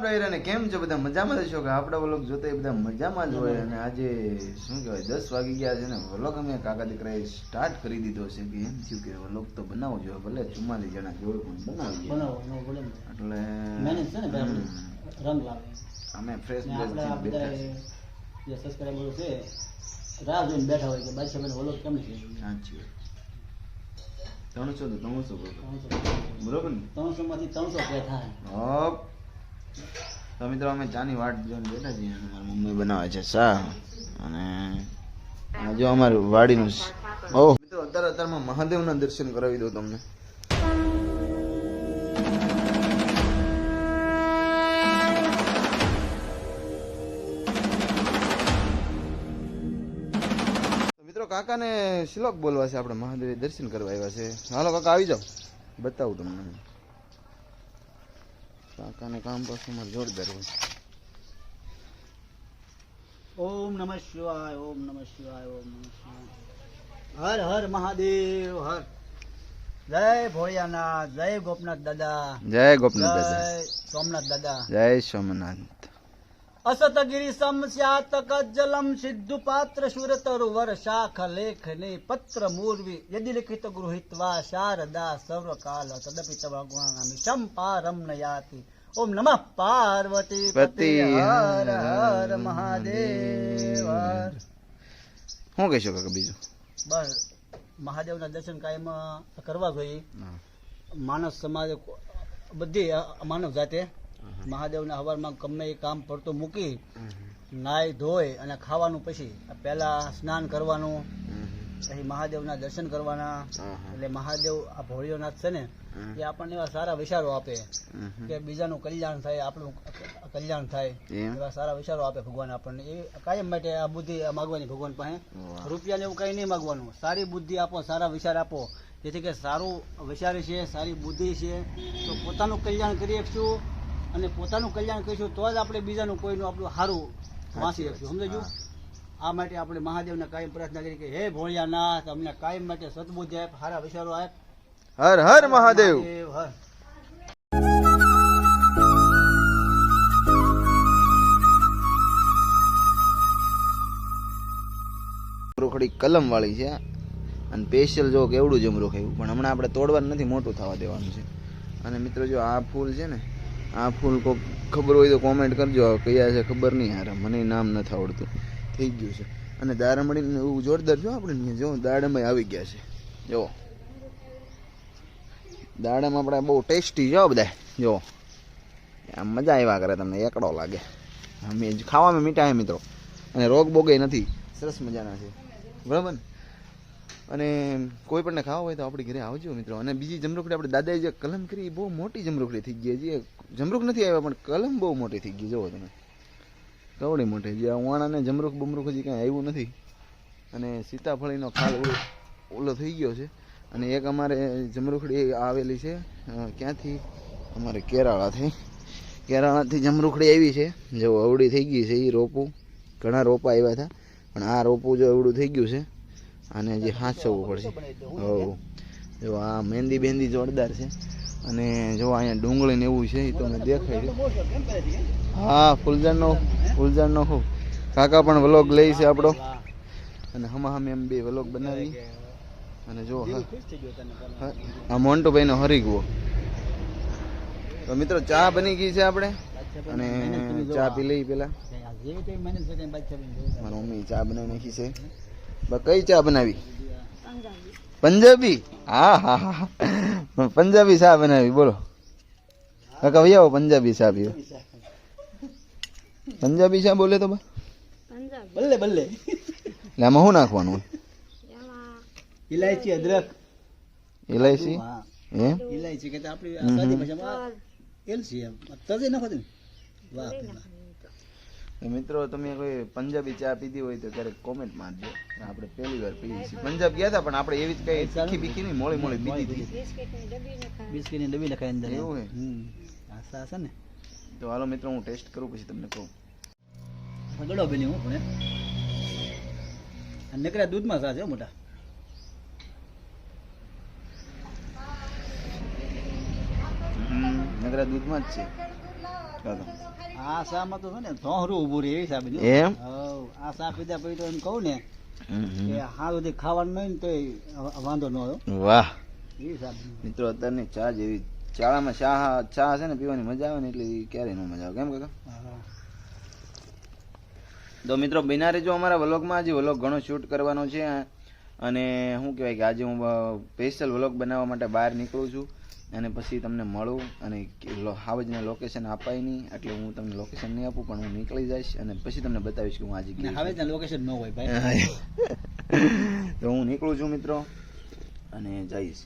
ડાયરા ને કેમ છો બધા મજામાં જ છો કે આપણા વલોગ જોતા એ બધા મજામાં જ હોય અને આજે શું કહેવાય દસ વાગી ગયા છે ને વલોગ અમે કાકા દીકરાએ સ્ટાર્ટ કરી દીધો છે કે એમ થયું કે વલોગ તો બનાવવો જોઈએ ભલે ચુમ્માલીસ જણા જોયું પણ બનાવી એટલે મહેનત છે ને. રંગ લાવે. અમે ફ્રેશ બેઠા છે જે છે રાહ જોઈને બેઠા હોય કે બાદશાહ મને વલોગ કેમ છે? સાચી ત્રણસો તો ત્રણસો બરોબર ને? ત્રણસો માંથી ત્રણસો પે થાય? તો મિત્રો, અમે ચાની વાટ જોઈને બેઠા છીએ. મારી મમ્મી બનાવે છે ચા અને જો અમારું વાડીનું ઓહ મિત્રો, અત્યારે અત્યારમાં મહાદેવના દર્શન કરાવી દઉં તમને. કાકાને શ્લોક બોલવા છે, આપણે મહાદેવ દર્શન કરવા આવ્યા છે. હાલો, કાકા, આવી જાઓ. બતાવું તમને. કાકાને કામ પાછું મારે જોરદાર હોય ઓમ નમઃ શિવાય ઓમ નમઃ શિવાય ઓમ નમઃ શિવાય હર હર મહાદેવ હર જય ભોળિયાનાથ જય ગોપનાથ દાદા જય ગોપનાથ દાદા જય સોમનાથ દાદા જય સોમનાથ અસતગિરી સમસ્યાત કજ્જલમ સિદ્ધુ પાત્ર સુરતરુ શાખ લેખને પત્ર મૂર્વી યદિ લિખિત ગૃહિત્વા શારદા સર્વકાલ તદપિ તવ ગુણાનામિ સંપારમ નયાતિ ઓમ નમઃ પાર્વતી પતિ હર હર મહાદેવ. શું કહેશો કાકા બીજું? બસ મહાદેવના દર્શન કાયમ કરવા જોઈએ. માનવ સમાજ બધી માનવ જાતે મહાદેવના હવારમાં ગમે એ કામ પડતું મૂકી નાય ધોય અને ખાવાનું પછી પહેલા સ્નાન કરવાનું પછી મહાદેવના દર્શન કરવાના. એટલે મહાદેવ આ ભોળિયોનાથ છે ને એ આપણને એવા સારા વિચારો આપે કે બીજાનું કલ્યાણ થાય આપણું કલ્યાણ થાય. એવા સારા વિચારો આપે ભગવાન આપણને. એ કાયમ માટે આ બુદ્ધિ માગવાની ભગવાન પાસે. રૂપિયાને એવું કઈ નહીં માગવાનું. સારી બુદ્ધિ આપો સારા વિચાર આપો. જેથી કે સારું વિચાર છે સારી બુદ્ધિ છે તો પોતાનું કલ્યાણ કરી શકશું. અને પોતાનું કલ્યાણ કરીશું તો જ આપણે બીજાનું કોઈનું આપણું સારું વાંચી શકશું. સમજાયું? આ માટે આપણે મહાદેવને કાયમ પ્રાર્થના કરી કે હે ભોળિયાનાથ અમને કાયમ માટે સદબુદ્ધિ આપ સારા વિચારો આપ. હર હર મહાદેવ. હર. રોકડી કલમ વાળી છે અને સ્પેશિયલ જો કેવડું જમરૂખ એવું પણ હમણાં આપણે તોડવાનું નથી મોટું થવા દેવાનું છે. અને મિત્રો જો આ ફૂલ છે ને આ ફૂલ કોક ખબર હોય તો કોમેન્ટ કરજો. કયા છે ખબર નહીં. યાર મને નામ નથી આવડતું. થઈ ગયું છે. અને દાડમડીને એવું જોરદાર જો આપણે જો દાડમય આવી ગયા છે. જો. દાડમ આપણે બહુ ટેસ્ટી જો બધા. જો. આમ મજા આવ્યા કરે તમને, એકડો લાગે. અમે ખાવામાં મીઠા છે મિત્રો. અને રોગ બોગે નથી. સરસ મજાના છે. બરાબર અને કોઈ પણને ખાવા હોય તો આપણે ઘરે આવજો મિત્રો. અને બીજી જમરૂખડી આપણે દાદાએ જે કલમ કરી, એ બહુ મોટી જમરૂખડી થઈ ગઈ છે. જમરૂખ નથી આવ્યા, પણ કલમ બહુ મોટી થઈ ગઈ, જુઓ તમે. કવડી મોટી જે વાણાને જમરૂખ બમરૂખ હજી કાંઈ આવ્યું નથી. અને સીતાફળીનો ખાલ ઓલો થઈ ગયો છે. અને એક અમારે જમરૂખડી આવેલી છે. ક્યાંથી? અમારે કેરાળાથી. કેરાળાથી જમરૂખડી આવી છે. જો અવળી થઈ ગઈ છે એ રોપું. ઘણા રોપા આવ્યા હતા. પણ આ રોપું જો એવડું થઈ ગયું છે અને હજી હાથ પડશે. હો જો આ મહેંદી બેંદી જોરદાર છે. અને જો અહીંયા ડુંગળી ને એવું છે એ તમને દેખાય છે. હા, ફૂલઝાડનો ફૂલઝાડનો ખૂબ કાકા પણ વ્લોગ લઈ છે આપણો. અને હમા હમે એમ બે વ્લોગ બનાવી. અને જો આ મોન્ટુભાઈનો હરીગવો તો મિત્રો, ચા બની ગઈ છે આપણે. અને ચા પી લઈ પેલા. મારી મમ્મી ચા બનાવી નાખી છે. કઈ ચા બનાવી? પંજાબી? હા હા હા હા. પંજાબી ચા બનાવી બોલો. કાકા ભાઈ આવો પંજાબી ચા પીવો પંજાબી ચા બોલે તો બા. બલ્લે બલ્લે. એટલે આમાં શું નાખવાનું ઇલાયચી અદરક. ઇલાયચી એમ ઇલાયચી કે આપણી એલચી એમ. તજે નાખો વાહ મિત્રો તમે કોઈ પંજાબી ચા પીધી હોય તો ક્યારેક કોમેન્ટ મારજો. આપણે પહેલી વાર પીધી છે પંજાબ ગયા હતા પણ આપણે એવી જ કઈ તીખી બીખી નહીં મોળી મોળી પીધી હતી. બિસ્કિટની ડબ્બી લખાય અંદર એવું હે? આશા છે ને? તો હાલો મિત્રો હું ટેસ્ટ કરું પછી તમને કહું. ગળો બની હું પણ આ નકરા દૂધમાં સા છે મોટા. હમ, નગરા દૂધમાં જ છે. આ શામાં તો છે ને ધોહરું ઊભું રે એવી સાહેબ એમ? આ શા પીધા પછી તો એમ કહું ને. કે હા સુધી ખાવાનું નહીં ને તો વાંધો ન આવ્યો વાહ. મિત્રો અત્યારની ચા જેવી ચાળામાં ચા ચા છે ને પીવાની મજા આવે ને એટલે ક્યારેય ન મજા આવે. કેમ કાકા? તો મિત્રો બિના રહેજો અમારા વ્લોગમાં હજી વ્લોગ ઘણો શૂટ કરવાનો છે અને શું કહેવાય કે આજે હું સ્પેશિયલ વ્લોગ બનાવવા માટે બહાર નીકળું છું. અને પછી તમને મળું અને હાવજને લોકેશન અપાય નહીં એટલે હું તમને લોકેશન નહીં આપું પણ હું નીકળી જઈશ અને પછી તમને બતાવીશ કે હું આજે ને ગયો હવે છું. ત્યાં લોકેશન ન હોય ભાઈ. તો હું નીકળું છું મિત્રો અને જઈશ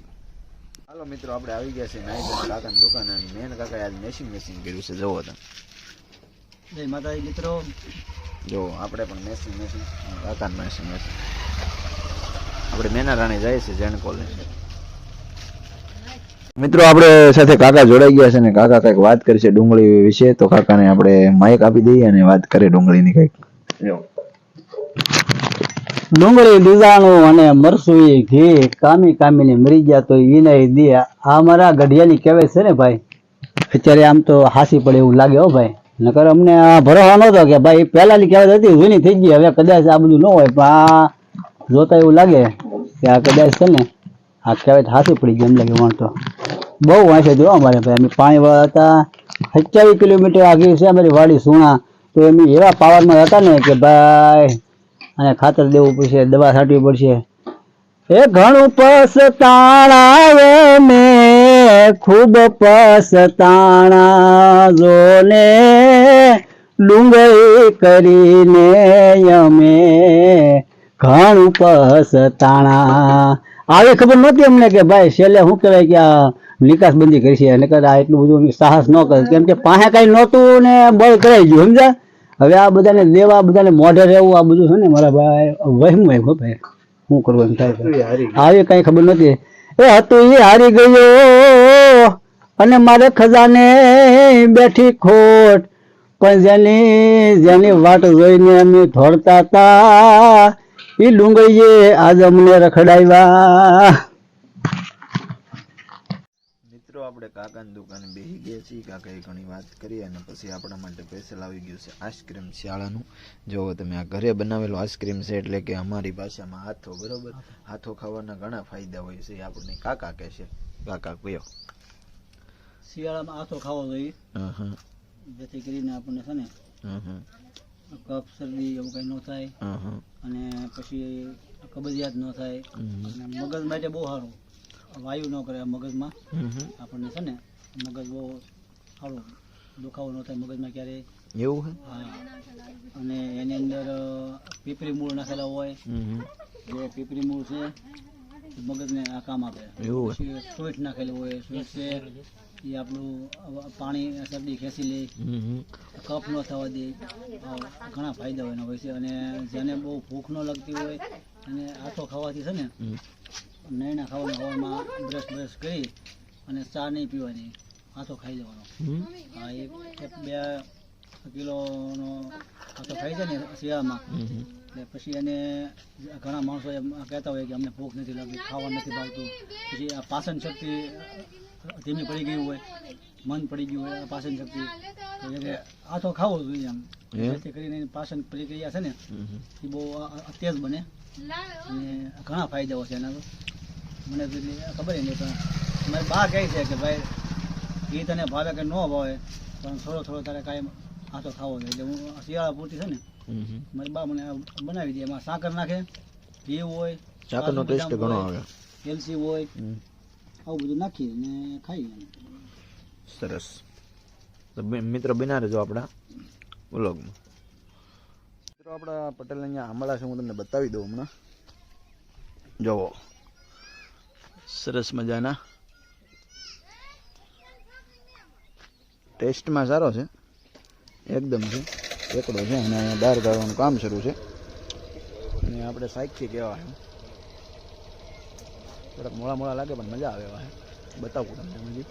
હાલો મિત્રો આપણે આવી ગયા છે નાઈ કાકાની દુકાન અને મેન કાકા આજ મેસિંગ મેશિંગ કર્યું છે. જવો તમે. જય માતાજી મિત્રો. જો આપણે પણ મેસિંગ મેશિંગ કાકાને મેશિંગ મેશિંગ આપણે મેના રાણી જઈએ છીએ જૈન કોલેજ. મિત્રો આપણે સાથે કાકા જોડાઈ ગયા છે ને કાકા કંઈક વાત કરશે ડુંગળી વિશે તો કાકાને આપણે માઇક આપી દઈએ અને વાત કરે ડુંગળીની કંઈક. ડુંગળી બીજાણું અને મરસું ઘી કામી કામીને મરી ગયા તો એને દે. આ મારા ગઢિયાની કહેવાય છે ને ભાઈ. અત્યારે આમ તો હાસી પડે એવું લાગે હો ભાઈ. નકર અમને આ ભરોસો નહોતો કે ભાઈ પહેલાની કહેવત હતી જૂની થઈ ગઈ હવે કદાચ આ બધું ન હોય. પણ આ જોતા એવું લાગે કે આ કદાચ છે ને આ કહેવત હાસી પડી ગઈ એમ લાગે વણ તો. બહુ વાંચે જો અમારે ભાઈ. અમે પાણી વાળા હતા. સત્યાવીસ કિલોમીટર આગળ છે અમારી વાડી સુણા. તો એમ એવા પાવરમાં હતા ને કે ભાઈ, અને ખાતર દેવું પડશે, દવા છાંટવી પડશે. એ ઘણું પસતાણાવે ને, ખૂબ પસતાણા જોને ડુંગળી કરીને અમે ઘણું પસતાણા. આવી ખબર નહોતી અમને કે ભાઈ, છેલ્લે શું કહેવાય કે આ નિકાસ બંધી કરી છે. અને કદાચ એટલું બધું સાહસ ન કરે. કેમ કે પાસે કાંઈ નહોતું ને બળ કરાઈ ગયું સમજ્યા? હવે આ બધાને દેવા બધાને મોઢે રહેવું આ બધું છે ને મારા ભાઈ વહેમ વહેમ ભાઈ. શું કરવું એમ થાય. આવી કઈ ખબર નથી. એ હતું એ હારી ગયો. અને મારે ખજાને બેઠી ખોટ. પણ જેની જેની વાટ જોઈને અમે ધોળતા હતા એ ડુંગળીએ આજ અમને રખડાવ્યા મિત્રો આપણે કાકાની દુકાને બેસી ગયા છીએ. કાકાએ ઘણી વાત કરી અને પછી આપણા માટે સ્પેશિયલ આવી ગયું છે આઈસ્ક્રીમ શિયાળાનું જો તમે આ ઘરે બનાવેલો આઈસ્ક્રીમ છે એટલે કે અમારી ભાષામાં હાથો બરોબર? હાથો ખાવાના ઘણા ફાયદા હોય છે આપણને કાકા કહે છે. કાકા કયો? શિયાળામાં હાથો ખાવો જોઈએ. જેથી કરીને આપણને છે ને કફ શરદી એવું કઈ ન થાય. અને પછી કબજિયાત ન થાય. અને મગજ માટે બહુ સારું. વાયુ ન કરે મગજમાં. આપણને છે ને મગજ બહુ સારું દુખાવો ન થાય મગજમાં ક્યારેય. એવું હે હા. અને એની અંદર પીપરી મૂળ નાખેલા હોય. જે પીપરી મૂળ છે મગજને આ કામ આપે. એવું સ્વીટ નાખેલું હોય સ્વીટ છે એ આપણું પાણી શરદી ખેંચી લે. કફ ન થવા દે. ઘણા ફાયદા હોય એના હોય છે. અને જેને બહુ ભૂખ ન લગતી હોય અને આથો ખાવાથી છે ને નૈના ખાવાના હવામાં બ્રશ બ્રશ કરી અને ચા નહીં પીવાની હાથો ખાઈ જવાનો. હા એક બે કિલોનો હાથો ખાઈ જાય ને શિયાળામાં. એટલે પછી એને ઘણા માણસો એમ કહેતા હોય કે અમને ભૂખ નથી લાગતી ખાવા નથી ભાવતું પછી આ પાચન શક્તિ ધીમી પડી ગઈ હોય મન પડી ગયું હોય આ પાચન શક્તિ. આથો ખાવો જોઈએ એમ? જેથી કરીને એની પાચન પ્રક્રિયા છે ને. એ બહુ તેજ બને. ઘણા ફાયદાઓ છે એના તો. મને ખબર નહીં પણ મારી બા કહે છે કે ભાઈ એ તને ભાવે કે ન ભાવે પણ થોડો થોડો તારે કાંઈ હાથો ખાવો જોઈએ એટલે હું શિયાળા પૂરતી છે ને. મારી બા મને બનાવી દે. એમાં સાકર નાખે ઘી હોય સાકરનો ટેસ્ટ ઘણો આવે. એલચી હોય આવું બધું નાખી અને ખાઈ સરસ. તો બે- મિત્રો બિના રહેજો આપણા વ્લોગમાં. મિત્રો, આપણા પટેલ અહીંયા આંબળા છે, હું તમને બતાવી દઉં હમણાં. જુઓ સરસ મજાના. ટેસ્ટમાં સારો છે. એકદમ છે. એકડો છે અને અહીંયા બહાર ગાળવાનું કામ શરૂ છે. અને આપણે સાઈકથી કહેવા છે થોડાક મોળા મોળા લાગે, પણ મજા આવે એવા બતાવું તમને હજી.